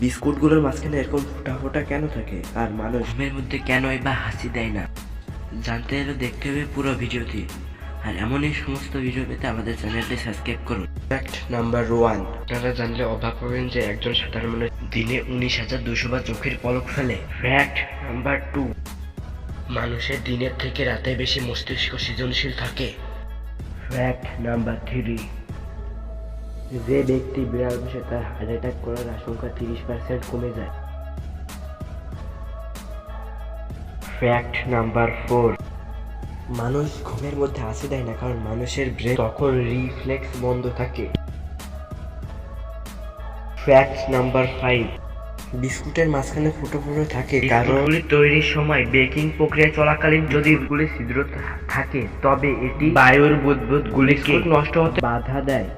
বিস্কুটগুলোর মাঝখানে এরকম ফোটা ফোটা কেন থাকে? আর মানুষ ঘুমের মধ্যে কেনই বা হাসি দেয় না? জানতে হলে দেখতে হবে পুরো ভিডিওটি। আর এমনই সমস্ত ভিডিও পেতে আমাদের চ্যানেলটি সাবস্ক্রাইব করুন। ফ্যাক্ট নাম্বার ওয়ান আপনারা জানলে অবাক হবেন যে একজন সাধারণ মানুষ দিনে উনিশ হাজার দুশো বার চোখের পলক ফেলে। ফ্যাক্ট নাম্বার টু মানুষের দিনের থেকে রাতে বেশি মস্তিষ্ক সৃজনশীল থাকে। ফ্যাক্ট নাম্বার থ্রি যে ব্যক্তি বিড়াল বসে তার হার্ট অ্যাটাক করার আশঙ্কা তিরিশ পার্সেন্ট কমে যায়। ফ্যাক্ট নাম্বার ফোর মানুষ ঘুমের মধ্যে হাসি দেয় না কারণ মানুষের ব্রেন তখন রিফ্লেক্স বন্ধ থাকে। ফ্যাক্ট নাম্বার ফাইভ বিস্কুটের মাঝখানে ফুটো ফুটো থাকে কারণ তৈরির সময় বেকিং প্রক্রিয়া চলাকালীন যদি গুলি ছিদ্র থাকে তবে এটি বায়ুর বুদবুদ গুলিকে নষ্ট হতে বাধা দেয়।